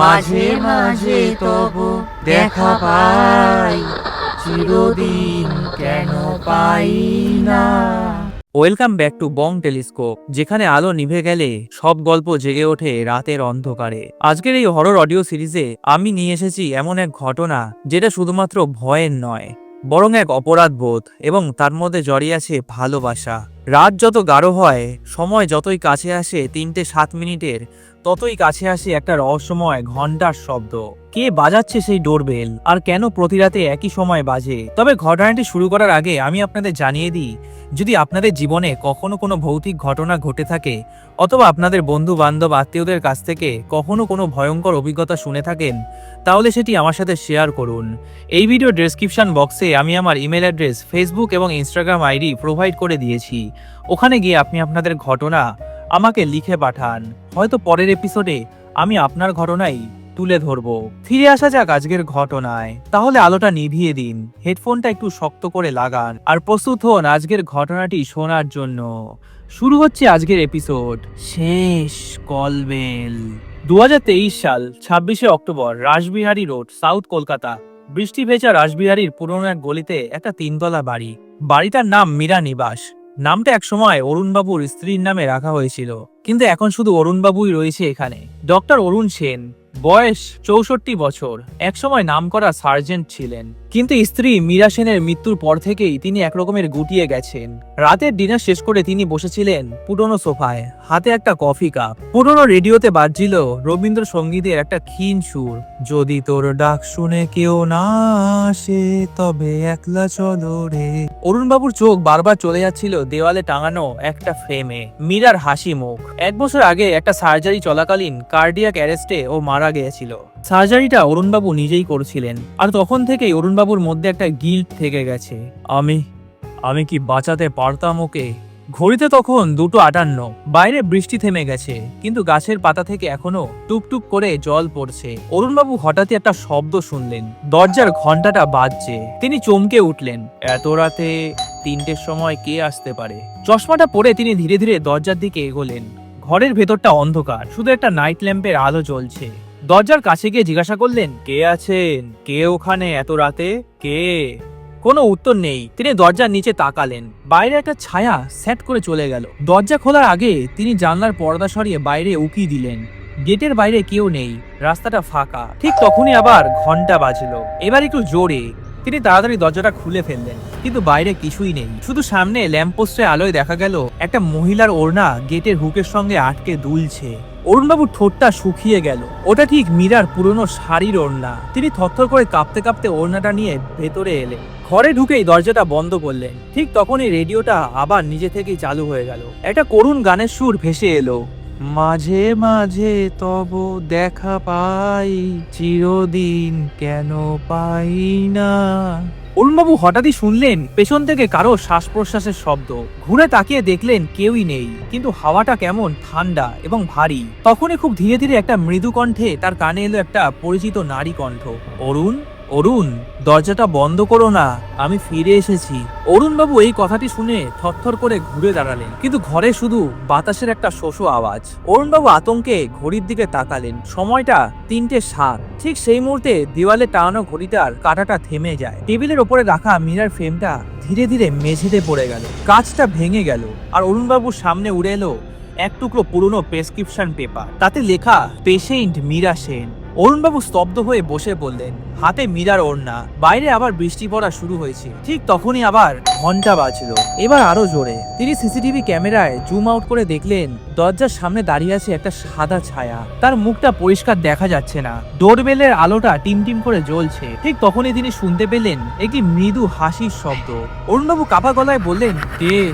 মাঝে মাঝে তবু দেখা পাই, চিরদিন কেন পাই না। Welcome back to Bong Telescope, যেখানে আলো নিভে গেলে সব গল্প জেগে ওঠে রাতের অন্ধকারে। আজকের এই হরর অডিও সিরিজে আমি নিয়ে এসেছি এমন এক ঘটনা যেটা শুধুমাত্র ভয়ের নয়, বরং এক অপরাধ বোধ এবং তার মধ্যে জড়িয়ে আছে ভালোবাসা। রাত যত গাঢ় হয়, সময় যতই কাছে আসে, তিনটে সাত মিনিটের, ততই কাছে আসে একটা রহস্যময় ঘণ্টার শব্দ। কে বাজাচ্ছে সেই ডোরবেল? আর কেন প্রতি রাতে একই সময় বাজে? তবে ঘটনাটি শুরু করার আগে আমি আপনাদের জানিয়ে দিই, যদি আপনাদের জীবনে কখনো কোনো ভৌতিক ঘটনা ঘটে থাকে, অথবা আপনাদের বন্ধু বান্ধব আত্মীয়দের কাছ থেকে কখনো কোনো ভয়ঙ্কর অভিজ্ঞতা শুনে থাকেন, তাহলে সেটি আমার সাথে শেয়ার করুন। এই ভিডিও ডেসক্রিপশন বক্সে আমি আমার ইমেল অ্যাড্রেস ফেসবুক এবং ইনস্টাগ্রাম আইডি প্রোভাইড করে দিয়েছি। ওখানে গিয়ে আপনি আপনাদের ঘটনা আমাকে লিখে পাঠান। হয়তো পরের এপিসোডে আমি আপনার ঘটনাই তুলে ধরবো। ফিরে আসা যাক আজকের ঘটনায়। তাহলে আলোটা নিভিয়ে দিন। হেডফোনটা একটু শক্ত করে লাগান আর প্রস্তুত হন আজকের ঘটনাটি শোনার জন্য। শুরু হচ্ছে আজকের এপিসোড শেষ কলবেল দু হাজার তেইশ সাল, ছাব্বিশে October, Rashbehari road, south Kolkata. বৃষ্টি ভেজা রাসবিহারীর পুরনো এক গলিতে একটা তিনতলা বাড়ি। বাড়িটার নাম মীরা নিবাস। নামটা একসময় অরুণবাবুর স্ত্রীর নামে রাখা হয়েছিল, কিন্তু এখন শুধু অরুণবাবুই রয়েছে এখানে। ডক্টর অরুণ সেন, বয়স চৌষট্টি বছর, একসময় নামকরা সার্জেন্ট ছিলেন। কিন্তু স্ত্রী মীরা সেনের মৃত্যুর পর থেকেই তিনি একরকমের গুটিয়ে গেছেন। রাতের ডিনার শেষ করে তিনি বসেছিলেন পুরনো সোফায়, হাতে একটা কফি কাপ। পুরনো রেডিওতে বাজছিল রবীন্দ্রসঙ্গীতের একটা ক্ষীণ সুর। যদি তোর ডাক শুনে কেউ না আসে, তবে একলা চলো রে। অরুণবাবুর চোখ বারবার চলে যাচ্ছিল দেওয়ালে টাঙানো একটা ফ্রেমে। মীরার হাসি মুখ। এক বছর আগে একটা সার্জারি চলাকালীন কার্ডিয়াক অ্যারেস্টে ও মারা গিয়েছিল। সার্জারিটা অরুণবাবু নিজেই করছিলেন। আর তখন থেকেই অরুণবাবুর মধ্যে একটা গিল্ট থেকে গেছে। আমি আমি কি বাঁচাতে পারতাম ওকে? ঘড়িতে তখন দুটো আটান্ন। বাইরে বৃষ্টি থেমে গেছে, কিন্তু গাছের পাতা থেকে এখনও টুপটুপ করে জল পড়ছে। অরুণবাবু হঠাৎই একটা শব্দ শুনলেন। দরজার ঘন্টাটা বাজছে। তিনি চমকে উঠলেন। এত রাতে তিনটের সময় কে আসতে পারে? চশমাটা পরে তিনি ধীরে ধীরে দরজার দিকে এগোলেন। ঘরের ভেতরটা অন্ধকার। শুধু একটা নাইট ল্যাম্পের আলো জ্বলছে। দরজার কাছে গিয়ে জিজ্ঞাসা করলেন, কে আছেন? কে ওখানে এত রাতে? কে? কোনো উত্তর নেই। তিনি দরজার নিচে তাকালেন। বাইরে একটা ছায়া সেট করে চলে গেল। দরজা খোলার আগে তিনি জানলার পর্দা সরিয়ে বাইরে উকি দিলেন। গেটের বাইরে কেউ নেই। রাস্তাটা ফাঁকা। ঠিক তখনই আবার ঘণ্টা বাজলো। এবার একটু জোরে। তিনি তাড়াতাড়ি দরজাটা খুলে ফেললেন। কিন্তু বাইরে কিছুই নেই। শুধু সামনে ল্যাম্পপোস্টের আলোয় দেখা গেল, একটা মহিলার ওড়না গেটের হুকের সঙ্গে আটকে দুলছে। অরুণবাবুর ঠোঁটটা শুকিয়ে গেল। ওটা ঠিক মীরার পুরনো শাড়ির ওড়না। তিনি থরথর করে কাঁপতে কাঁপতে ওড়নাটা নিয়ে ভেতরে এলেন। ঘরে ঢুকেই দরজাটা বন্ধ করলেন। ঠিক তখনই রেডিওটা আবার নিজে থেকেই চালু হয়ে গেল। একটা করুণ গানের সুর ভেসে এলো। মাঝে মাঝে তব দেখা পাই, চিরদিন কেন পাই না? অরুণবাবু হঠাৎই শুনলেন, পেছন থেকে কারও শ্বাস প্রশ্বাসের শব্দ। ঘুরে তাকিয়ে দেখলেন কেউই নেই, কিন্তু হাওয়াটা কেমন ঠান্ডা এবং ভারী। তখনই খুব ধীরে ধীরে একটা মৃদু কণ্ঠে তার কানে এলো একটা পরিচিত নারী কণ্ঠ। অরুণ? অরুণ, দরজাটা বন্ধ করো না, আমি ফিরে এসেছি। অরুণবাবু এই কথাটি শুনে থরথর করে ঘুরে দাঁড়ালেন, কিন্তু ঘরে শুধু বাতাসের একটা শোষো আওয়াজ। অরুণবাবু আতঙ্কে ঘড়ির দিকে তাকালেন, সময়টা তিনটে সাত। ঠিক সেই মুহূর্তে দেওয়ালে টানানো ঘড়িটার কাঁটাটা থেমে যায়। টেবিলের ওপরে রাখা মিরার ফ্রেমটা ধীরে ধীরে মেঝেতে পড়ে গেল, কাঁচটা ভেঙে গেল, আর অরুণবাবুর সামনে উড়ে এলো এক টুকরো পুরনো প্রেসক্রিপশন পেপার তাতে লেখা পেশেন্ট মীরা সেন। অরুণবাবু স্তব্ধ হয়ে বসে বললেন, হাতে মীরার ওড়না, বাইরে আবার বৃষ্টি পড়া শুরু হয়েছে। ঠিক তখনই আবার ঘণ্টা বাজলো। এবার আরও জোরে। তিনি সিসিটিভি ক্যামেরায় জুম আউট করে দেখলেন, দরজার সামনে দাঁড়িয়ে আছে একটা সাদা ছায়া। তার মুখটা পরিষ্কার দেখা যাচ্ছে না। ডোরবেলের আলোটা টিমটিম করে জ্বলছে। ঠিক তখনই তিনি শুনতে পেলেন একটি মৃদু হাসির শব্দ। অরুণবাবু কাপা গলায় বললেন, কে?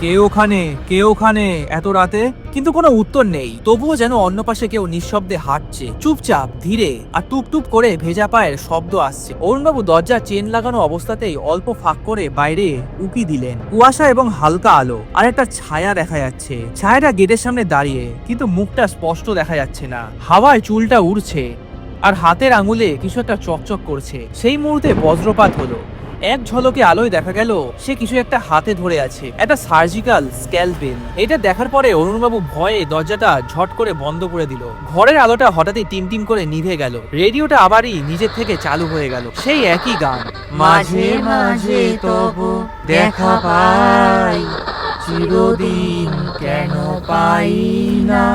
কে ওখানে কে ওখানে? এত রাতে? কিন্তু কোনো উত্তর নেই। তবুও যেন অন্য পাশে কেউ নিঃশব্দে হাঁটছে। চুপচাপ, ধীরে, আর টুপ টুপ করে ভেজা পায়ের শব্দ আসছে। অরুণবাবু দরজা চেন লাগানো অবস্থাতেই অল্প ফাঁক করে বাইরে উকি দিলেন। কুয়াশা এবং হালকা আলো, আর একটা ছায়া দেখা যাচ্ছে। ছায়াটা গেটের সামনে দাঁড়িয়ে, কিন্তু মুখটা স্পষ্ট দেখা যাচ্ছে না। হাওয়ায় চুলটা উড়ছে, আর হাতের আঙুলে কিছু একটা চকচক করছে। সেই মুহূর্তে বজ্রপাত হলো। এক ঝলকে আলোয় দেখা গেল, সে কিছু একটা হাতে ধরে আছে। একটা সার্জিক্যাল স্ক্যালপেল এটা দেখার পরে অরুণবাবু ভয়ে দরজাটা ঝট করে বন্ধ করে দিল। ঘরের আলোটা হঠাৎই টিম টিম করে নিভে গেল। রেডিওটা আবারই নিজের থেকে চালু হয়ে গেল। সেই একই গান। মাঝে মাঝে তবু দেখা পাই, চিরদিন কেন পাই না।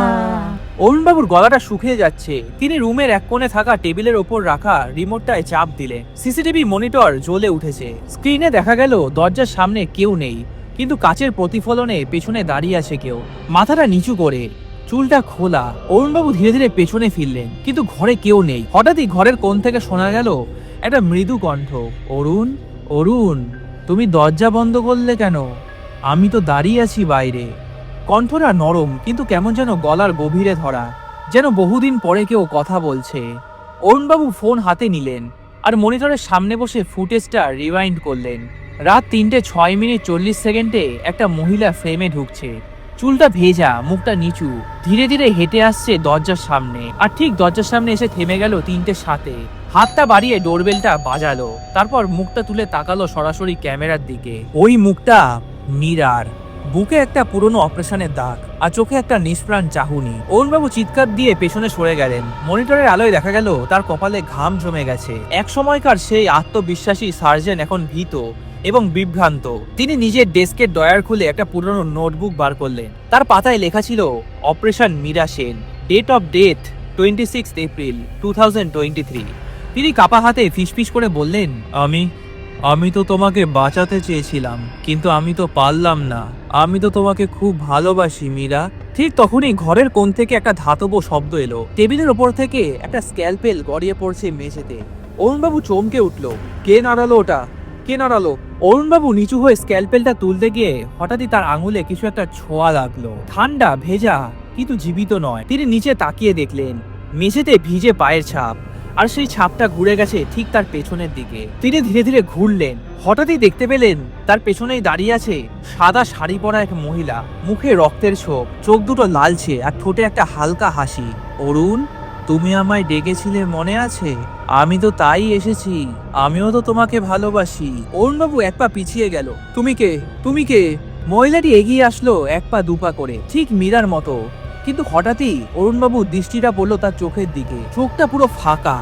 অরুণবাবুর গলাটা শুকিয়ে যাচ্ছে। তিনি রুমের এক কোণে থাকা টেবিলের ওপর রাখা রিমোটটায় চাপ দিলেন। সিসিটিভি মনিটর জ্বলে উঠেছে। স্ক্রিনে দেখা গেল, দরজার সামনে কেউ নেই। কিন্তু কাচের প্রতিফলনে পেছনে দাঁড়িয়ে আছে কেউ। মাথাটা নিচু করে। চুলটা খোলা। অরুণবাবু ধীরে ধীরে পেছনে ফিরলেন। কিন্তু ঘরে কেউ নেই। হঠাৎই ঘরের কোণ থেকে শোনা গেল একটা মৃদু কণ্ঠ। অরুণ অরুণ, তুমি দরজা বন্ধ করলে কেন? আমি তো দাঁড়িয়ে আছি বাইরে। কণ্ঠটা নরম, কিন্তু কেমন যেন গলার গভীরে ধরা, যেন বহুদিন পরে কেউ কথা বলছে। অরুণবাবু ফোন হাতে নিলেন আর মনিটরের সামনে বসে ফুটেজটা রিওয়াইন্ড করলেন। রাত তিনটে ছয় মিনিট চল্লিশ সেকেন্ডে একটা মহিলা ফ্রেমে ঢুকছে। চুলটা ভেজা, মুখটা নিচু। ধীরে ধীরে হেঁটে আসছে দরজার সামনে আর ঠিক দরজার সামনে এসে থেমে গেল তিনটে সাথে হাতটা বাড়িয়ে ডোরবেলটা বাজালো, তারপর মুখটা তুলে তাকালো সরাসরি ক্যামেরার দিকে। ওই মুখটা মীরার। বুকে একটা পুরনো অপারেশনের দাগ, আর চোখে একটা নিষ্প্রাণ চাহুনি। অরুণবাবু চিৎকার দিয়ে পেছনে সরে গেলেন। মনিটরের আলোয় দেখা গেল, তার কপালে ঘাম জমে গেছে। এক সময়কার সেই আত্মবিশ্বাসী সার্জেন এখন ভীত এবং বিভ্রান্ত। তিনি নিজের ডেস্কের ডয়ার খুলে একটা পুরনো নোটবুক বার করলেন। তার পাতায় লেখা ছিল, operation Meera Sen, date of death, twenty six April, two thousand twenty three. তিনি কাপা হাতে ফিসফিস করে বললেন, আমি আমি তো তোমাকে বাঁচাতে চেয়েছিলাম, কিন্তু আমি তো পারলাম না। আমি তো তোমাকে খুব ভালোবাসি, মীরা। ঠিক তখনই ঘরের কোণ থেকে একটা ধাতব শব্দ এলো। টেবিলের ওপর থেকে একটা স্ক্যালপেল গড়িয়ে পড়ছে মেঝেতে। অরুণবাবু চমকে উঠল। কে নাড়ালো ওটা? কে নাড়ালো? অরুণবাবু নিচু হয়ে স্ক্যালপেলটা তুলতে গিয়ে হঠাৎই তার আঙুলে কিছু একটা ছোঁয়া লাগল। ঠান্ডা, ভেজা, কিন্তু জীবিত নয়। তিনি নিচে তাকিয়ে দেখলেন। মেঝেতে ভিজে পায়ের ছাপ। আর সেই ছাপটা ঘুরে গেছে ঠিক তার পেছনের দিকে। তিনি ধীরে ধীরে ঘুরলেন। হঠাৎই দেখতে পেলেন তার পেছনেই দাঁড়িয়ে আছে সাদা শাড়ি পরা এক মহিলা। মুখে রক্তের ছোপ, চোখ দুটো লালছে আর ঠোঁটে একটা হালকা হাসি। অরুণ, তুমি আমায় ডেকেছিলে মনে আছে? আমি তো তাই এসেছি। আমিও তো তোমাকে ভালোবাসি। অরুণবাবু, এক পা পিছিয়ে গেল। তুমি কে? তুমি কে? মহিলাটি এগিয়ে আসলো এক পা দুপা করে, ঠিক মীরার মতো। কিন্তু হঠাৎই অরুণবাবু দৃষ্টিটা পড়ল তার চোখের দিকে। চোখটা পুরো ফাঁকা।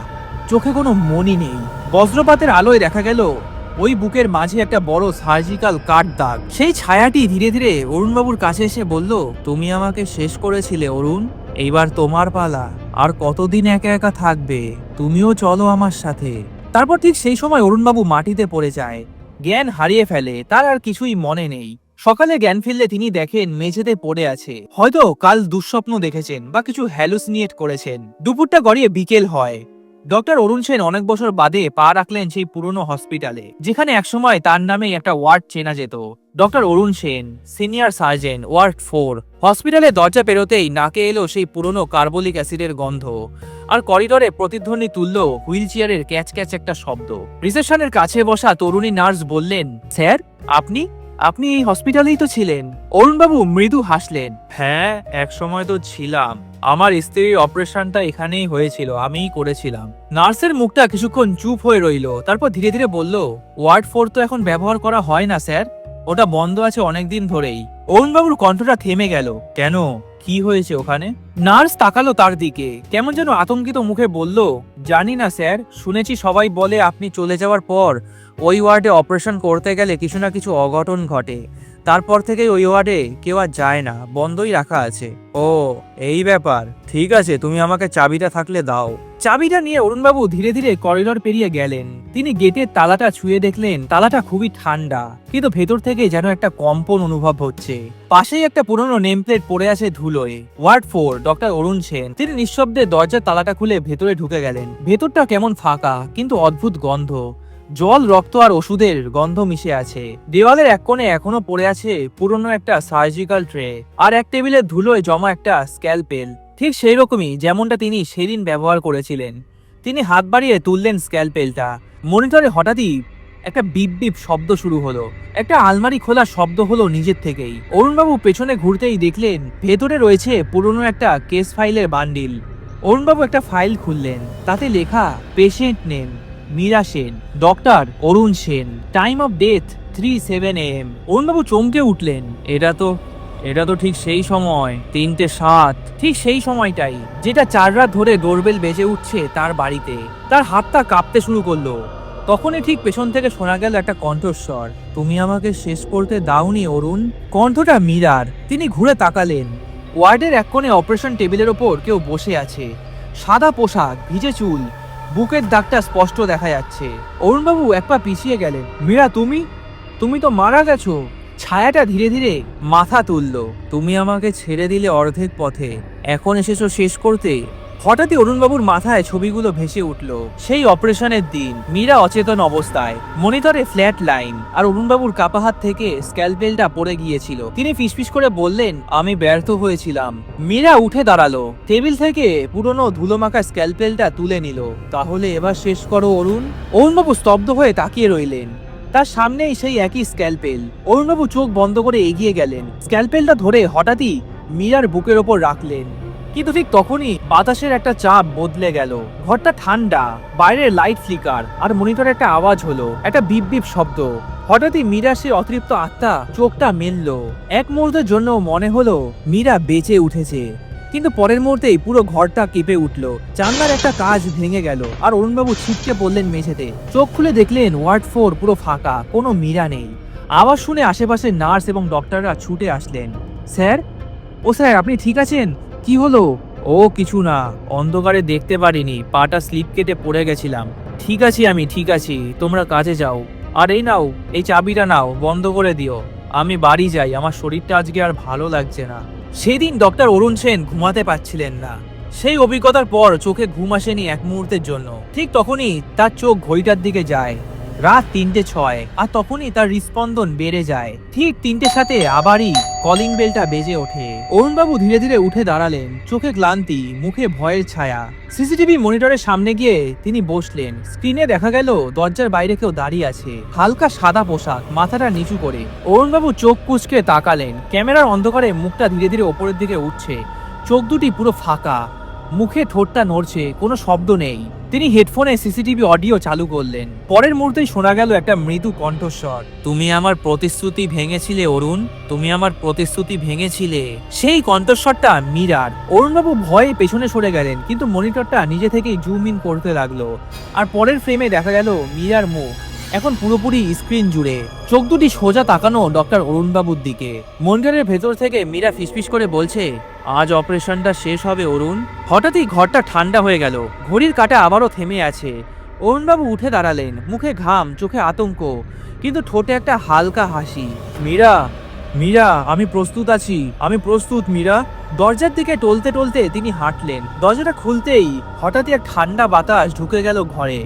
চোখে কোনো মনি নেই। বজ্রপাতের আলোয় দেখা গেল, ওই বুকের মাঝে একটা বড় সার্জিক্যাল কাট দাগ। সেই ছায়াটি ধীরে ধীরে অরুণবাবুর কাছে এসে বলল, তুমি আমাকে শেষ করেছিলে, অরুণ। এইবার তোমার পালা। আর কতদিন একা একা থাকবে? তুমিও চলো আমার সাথে। তারপর ঠিক সেই সময় অরুণবাবু মাটিতে পড়ে যায়। জ্ঞান হারিয়ে ফেলে। তার আর কিছুই মনে নেই। সকালে জ্ঞান ফিরলে তিনি দেখেন মেঝেতে পড়ে আছে। হয়তো কাল দুঃস্বপ্ন দেখেছেন বা কিছু হ্যালুসিনিয়েট করেছেন। দুপুরটা গড়িয়ে বিকেল হয়। ডক্টর অরুণ সেন অনেক বছর বাদে পা রাখলেন সেই পুরনো হসপিটালে, যেখানে একসময় তার নামে একটা ওয়ার্ড চেনা যেত। Doctor Arun Sen, senior surgeon, ward four, হসপিটালে দরজা পেরোতেই নাকে এলো সেই পুরনো কার্বলিক অ্যাসিডের গন্ধ। আর করিডোরে প্রতিধ্বনি তুলল হুইল চেয়ারের ক্যাচ ক্যাচ একটা শব্দ। রিসেপশনের কাছে বসা তরুণী নার্স বললেন, স্যার, আপনি? আপনি এই হসপিটালেই তো ছিলেন। অরুণবাবু, মৃদু হাসলেন। হ্যাঁ এক সময় তো ছিলাম। আমার স্ত্রীর অপারেশনটা এখানেই হয়েছিল, আমিই করেছিলাম। নার্সের মুখটা কিছুক্ষণ চুপ হয়ে রইল, তারপর ধীরে ধীরে বলল, ওয়ার্ড ফোর তো এখন ব্যবহার করা হয় না, স্যার। ওটা বন্ধ আছে অনেকদিন ধরেই। অরুণবাবুর কণ্ঠটা থেমে গেল, কেন? কি হয়েছে ওখানে? নার্স তাকালো তার দিকে। কেমন যেন আতঙ্কিত মুখে বলল, জানি না, স্যার। শুনেছি সবাই বলে আপনি চলে যাওয়ার পর ওই ওয়ার্ডে অপারেশন করতে গেলে কিছু না কিছু অঘটন ঘটে। তারপর থেকে ওই ওয়ার্ডে কেউ আর যায় না। বন্ধই রাখা আছে। ও, এই ব্যাপার। ঠিক আছে, তুমি আমাকে চাবিটা থাকলে দাও। চাবিটা নিয়ে অরুণবাবু ধীরে ধীরে করিডর পেরিয়ে গেলেন। তিনি গেটের তালাটা ছুঁয়ে দেখলেন, তালাটা খুবই ঠান্ডা, কিন্তু ভেতর থেকে যেন একটা কম্পন অনুভব হচ্ছে। পাশেই একটা পুরনো নেম প্লেট পড়ে আছে ধুলোয়। Ward four, doctor Arun Sen. তিনি নিঃশব্দে দরজার তালাটা খুলে ভেতরে ঢুকে গেলেন। ভেতরটা কেমন ফাঁকা, কিন্তু অদ্ভুত গন্ধ। জল, রক্ত আর ওষুধের গন্ধ মিশে আছে। দেওয়ালের এক কোণে এখনও পড়ে আছে পুরনো একটা সার্জিক্যাল ট্রে, আর এক টেবিলে ধুলোয় জমা একটা স্ক্যালপেল। ঠিক সেই রকমই যেমনটা তিনি সেদিন ব্যবহার করেছিলেন। তিনি হাত বাড়িয়ে তুললেন স্ক্যালপেলটা। মনিটরে হঠাৎই একটা বিপ বিপ শব্দ শুরু হলো। একটা আলমারি খোলা শব্দ হলো নিজের থেকেই। অরুণবাবু পেছনে ঘুরতেই দেখলেন, ভেতরে রয়েছে পুরনো একটা কেস ফাইলের বান্ডিল। অরুণবাবু একটা ফাইল খুললেন, তাতে লেখা, patient name, Meera Sen, doctor Arun Sen, time of death three seven AM. অরুণবাবু চমকে উঠলেন, এটা তো এটা তো ঠিক সেই সময়, তিনটে সাত, ঠিক সেই সময়টাই, যেটা চার রাত ধরে ডোরবেল বেজে উঠছে তার বাড়িতে। তার হাতটা কাঁপতে শুরু করল। তখনই ঠিক পেছন থেকে শোনা গেল একটা কণ্ঠস্বর। তুমি আমাকে শেষ করতে দাওনি, অরুণ? কণ্ঠটা মীরার। তিনি ঘুরে তাকালেন। ওয়ার্ডের এক কোণে অপারেশন টেবিলের ওপর কেউ বসে আছে। সাদা পোশাক, ভিজে চুল, বুকের দাগটা স্পষ্ট দেখা যাচ্ছে। অরুণবাবু এক পা পিছিয়ে গেলেন। মীরা, তুমি? তুমি তো মারা গেছো। ছায়াটা ধীরে ধীরে মাথা তুলল। তুমি আমাকে ছেড়ে দিলে অর্ধেক পথে। এখন এসেছ শেষ করতে। হঠাৎই অরুণবাবুর মাথায় ছবিগুলো ভেসে উঠল। সেই অপারেশনের দিন, মীরা অচেতন অবস্থায়। মনিটরে ফ্ল্যাট লাইন, আর অরুণবাবুর কাপা হাত থেকে স্ক্যালপেলটা পড়ে গিয়েছিল। তিনি ফিসফিস করে বললেন, আমি ব্যর্থ হয়েছিলাম। মীরা উঠে দাঁড়াল। টেবিল থেকে পুরনো ধুলোমাখা স্ক্যালপেলটা তুলে নিল। তাহলে এবার শেষ করো, অরুণ। অরুণবাবু স্তব্ধ হয়ে তাকিয়ে রইলেন। তার সামনেই সেই একই স্ক্যালপেল। অরুণবাবু চোখ বন্ধ করে এগিয়ে গেলেন। স্ক্যালপেলটা ধরে হঠাৎই মীরার বুকের ওপর রাখলেন। কিন্তু ঠিক তখনই বাতাসের একটা চাপ বদলে গেল। ঘরটা ঠান্ডা, বাইরের লাইট ফ্লিকার, আর মনিটরে একটা আওয়াজ হলো, একটা বিপ বিপ শব্দ। হঠাৎই মীরা সে অতৃপ্ত আত্মা চোখটা মেলল। এক মুহূর্তের জন্য মনে হলো, মীরা বেঁচে উঠেছে। কিন্তু পরের মুহূর্তেই পুরো ঘরটা কেঁপে উঠল। জানলার একটা কাজ ভেঙে গেল, আর অরুণবাবু ছিটকে পড়লেন মেঝেতে। চোখ খুলে দেখলেন ওয়ার্ড ফোর পুরো ফাঁকা, কোনো মীরা নেই। আওয়াজ শুনে আশেপাশে নার্স এবং ডক্টররা ছুটে আসলেন। স্যার? ও স্যার, আপনি ঠিক আছেন? কি হলো? ও কিছু না, অন্ধকারে দেখতে পারিনি, পাটা স্লিপ কেটে পড়ে গেছিলাম। ঠিক আছি আমি, ঠিক আছি, তোমরা কাজে যাও। আর এই নাও, এই চাবিটা নাও, বন্ধ করে দিও। আমি বাড়ি যাই, আমার শরীরটা আজকে আর ভালো লাগছে না। সেদিন ডক্টর অরুণ সেন ঘুমাতে পারছিলেন না। সেই অভিজ্ঞতার পর চোখে ঘুম আসেনি এক মুহূর্তের জন্য। ঠিক তখনই তার চোখ ঘড়িটার দিকে যায়। রাত তিনটে ছয়, আর তখনই তার হৃস্পন্দন বেড়ে যায়। ঠিক তিনটের সাথে আবারই কলিং বেলটা বেজে ওঠে। অরুণবাবু ধীরে ধীরে উঠে দাঁড়ালেন। চোখে ক্লান্তি, মুখে ভয়ের ছায়া। সিসিটিভি মনিটরের সামনে গিয়ে তিনি বসলেন। স্ক্রিনে দেখা গেল, দরজার বাইরে কেউ দাঁড়িয়ে আছে। হালকা সাদা পোশাক, মাথাটা নিচু করে। অরুণবাবু চোখ কুচকে তাকালেন। ক্যামেরার অন্ধকারে মুখটা ধীরে ধীরে ওপরের দিকে উঠছে। চোখ দুটি পুরো ফাঁকা। মুখে ঠোঁটটা নড়ছে কোনো শব্দ নেই। তিনি হেডফোনে সিসিটিভি অডিও চালু করলেন। পরের মুহূর্তেই শোনা গেল একটা মৃদু কণ্ঠস্বর। তুমি আমার প্রতিশ্রুতি ভেঙেছিলে অরুণ। তুমি আমার প্রতিশ্রুতি ভেঙেছিলে। সেই কণ্ঠস্বরটা মীরার। অরুণবাবু ভয়ে পেছনে সরে গেলেন কিন্তু মনিটরটা নিজে থেকেই জুম ইন করতে লাগল। আর পরের ফ্রেমে দেখা গেল মীরার মুখ। এখন পুরোপুরি স্ক্রিন জুড়ে। চোখ দুটি সোজা তাকানো ডক্টর অরুণবাবুর দিকে। মনিটরের ভেতর থেকে মীরা ফিসফিস করে বলছে, আজ অপারেশনটা শেষ হবে, অরুণ। হঠাৎই ঘরটা ঠান্ডা হয়ে গেল। ঘড়ির কাটা আবারও থেমে আছে। অরুণবাবু উঠে দাঁড়ালেন, মুখে ঘাম, চোখে আতঙ্ক, কিন্তু ঠোঁটে একটা হালকা হাসি। মীরা মীরা, আমি প্রস্তুত আছি, আমি প্রস্তুত, মীরা। দরজার দিকে টলতে টলতে তিনি হাঁটলেন। দরজাটা খুলতেই হঠাৎই এক ঠান্ডা বাতাস ঢুকে গেল ঘরে।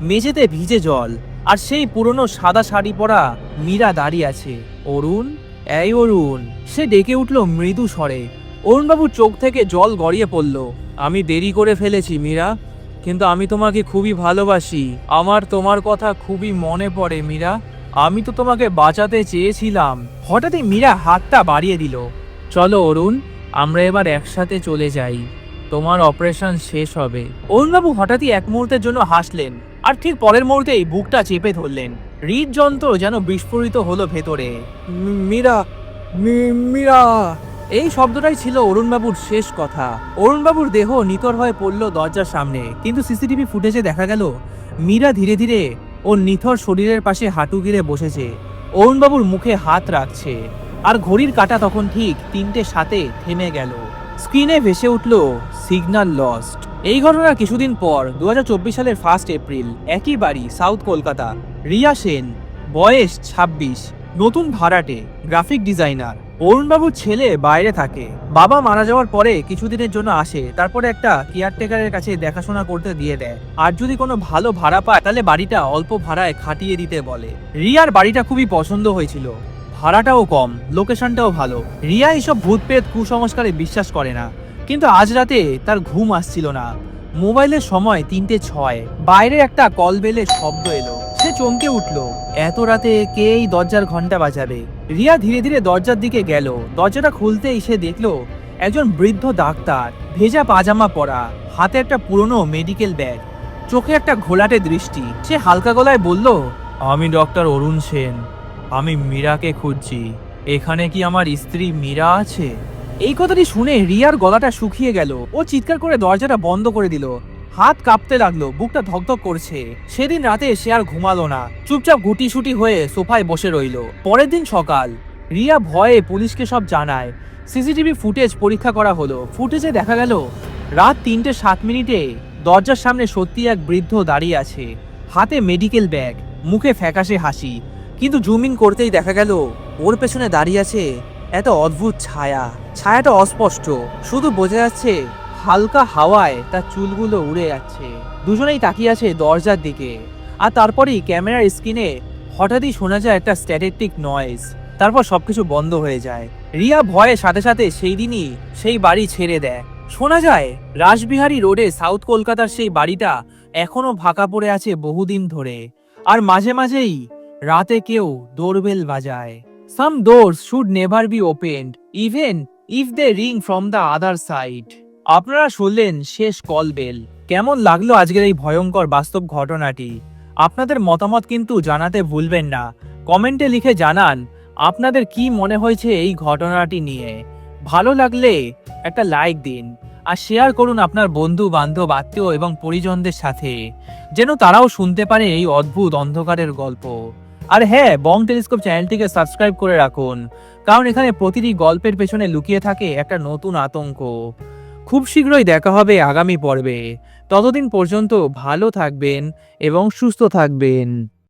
মেঝেতে ভিজে জল। আর সেই পুরনো সাদা শাড়ি পরা মীরা দাঁড়িয়ে আছে। অরুণ? এই অরুণ, সে ডেকে উঠল মৃদু স্বরে। অরুণবাবুর চোখ থেকে জল গড়িয়ে পড়ল। আমি দেরি করে ফেলেছি মীরা, কিন্তু আমি তোমাকে খুবই ভালোবাসি। আমার তোমার কথা খুবই মনে পড়ে মীরা। আমি তো তোমাকে বাঁচাতে চেয়েছিলাম। হঠাৎই মীরা হাতটা বাড়িয়ে দিল। চলো অরুণ, আমরা এবার একসাথে চলে যাই। তোমার অপারেশন শেষ হবে। অরুণবাবু হঠাৎই এক মুহূর্তের জন্য হাসলেন। আর ঠিক পরের মুহূর্তেই বুকটা চেপে ধরলেন। হৃদযন্ত্র যেন বিস্ফোরিত হলো ভেতরে। মীরা মীরা! এই শব্দটাই ছিল অরুণবাবুর শেষ কথা। অরুণবাবুর দেহ নিতর হয়ে পড়ল দরজার সামনে, কিন্তু সিসিটিভি ফুটেজে দেখা গেল, মীরা ধীরে ধীরে ওর নিথর শরীরের পাশে হাঁটু গিরে বসেছে। অরুণবাবুর মুখে হাত রাখছে, আর ঘড়ির কাঁটা তখন ঠিক তিনটে সাথে থেমে গেল। স্ক্রিনে ভেসে উঠল সিগন্যাল লস্ট। এই ঘটনার কিছুদিন পর দু হাজার চব্বিশ সালের ফার্স্ট এপ্রিল, একই বাড়ি, সাউথ কলকাতা। রিয়া সেন, বয়স ২৬ নতুন ভাড়াটে, গ্রাফিক ডিজাইনার। অরুণবাবুর ছেলে বাইরে থাকে। বাবা মারা যাওয়ার পরে কিছুদিনের জন্য আসে, তারপরে একটা কেয়ারটেকারের কাছে দেখাশোনা করতে দিয়ে দেয়। আর যদি কোনো ভালো ভাড়া পায়, তাহলে বাড়িটা অল্প ভাড়ায় খাটিয়ে দিতে বলে। রিয়ার বাড়িটা খুবই পছন্দ হয়েছিল। ভাড়াটাও কম, লোকেশনটাও ভালো। রিয়া এসব ভূত প্রেত কুসংস্কারে বিশ্বাস করে না। কিন্তু আজ রাতে তার ঘুম আসছিল না। মোবাইলের সময় তিনটে ছয়। বাইরে একটা কল বেলের শব্দ এলো। সে চমকে উঠল। এত রাতে কে এই দরজার ঘণ্টা বাজাবে? রিয়া ধীরে ধীরে দরজার দিকে গেল। দরজাটা খুলতেই সে দেখল একজন বৃদ্ধ ডাক্তার, ভেজা পাজামা পরা, হাতে একটা পুরনো মেডিকেল ব্যাগ চোখে একটা ঘোলাটে দৃষ্টি। সে হালকা গলায় বলল, আমি ডক্টর অরুণ সেন। আমি মীরাকে খুঁজছি। এখানে কি আমার স্ত্রী মীরা আছে? এই কথাটি শুনে রিয়ার গলাটা শুকিয়ে গেল। ও চিৎকার করে দরজাটা বন্ধ করে দিল। হাত কাঁপতে লাগল, বুকটা ধকধক করছে। সেদিন রাতে সে আর ঘুমালো না। চুপচাপ গুটিসুটি হয়ে সোফায় বসে রইল। পরের দিন সকাল। রিয়া ভয়ে পুলিশকে সব জানায়। সিসিটিভি ফুটেজ পরীক্ষা করা হলো। ফুটেজে দেখা গেল, রাত তিনটে সাত মিনিটে দরজার সামনে সত্যি এক বৃদ্ধ দাঁড়িয়ে আছে। হাতে মেডিকেল ব্যাগ, মুখে ফ্যাকাশে হাসি। কিন্তু জুম করতেই দেখা গেল, ওর পেছনে দাঁড়িয়ে আছে এত অদ্ভুত ছায়া। ছায়াটা অস্পষ্ট, শুধু বোঝা যাচ্ছে হালকা হাওয়ায় তার চুলগুলো উড়ে যাচ্ছে। দুজনেই তাকিয়ে আছে দরজার দিকে। আর তারপরেই ক্যামেরার স্ক্রিনে হঠাৎই শোনা যায় একটা স্ট্যাটিক নয়েজ তারপর সবকিছু বন্ধ হয়ে যায়। রিয়া ভয়ে সাথে সাথে সেই দিনই সেই বাড়ি ছেড়ে দেয়। শোনা যায়, রাসবিহারী রোডে সাউথ কলকাতার সেই বাড়িটা এখনও ফাঁকা পড়ে আছে বহুদিন ধরে। আর মাঝে মাঝেই রাতে কেউ ডোরবেল বাজায়। Some doors should never be opened even if they ring from the other side আপনারা শুনলেন শেষ কল বেল। কেমন লাগল আজকের এই ভয়ঙ্কর বাস্তব ঘটনাটি? আপনাদের মতামত কিন্তু জানাতে ভুলবেন না। কমেন্টে লিখে জানান আপনাদের কি মনে হয়েছে এই ঘটনাটি নিয়ে। ভালো লাগলে একটা লাইক দিন, আর শেয়ার করুন আপনার বন্ধু বান্ধব আত্মীয় এবং পরিজনদের সাথে, যেন তারাও শুনতে পারে এই অদ্ভুত অন্ধকারের গল্প। আর হ্যাঁ বং টেলিস্কোপ চ্যানেলটিকে সাবস্ক্রাইব করে রাখুন, কারণ এখানে প্রতিটি গল্পের পেছনে লুকিয়ে থাকে একটা নতুন আতঙ্ক। খুব শীঘ্রই দেখা হবে আগামী পর্বে। ততদিন পর্যন্ত ভালো থাকবেন এবং সুস্থ থাকবেন।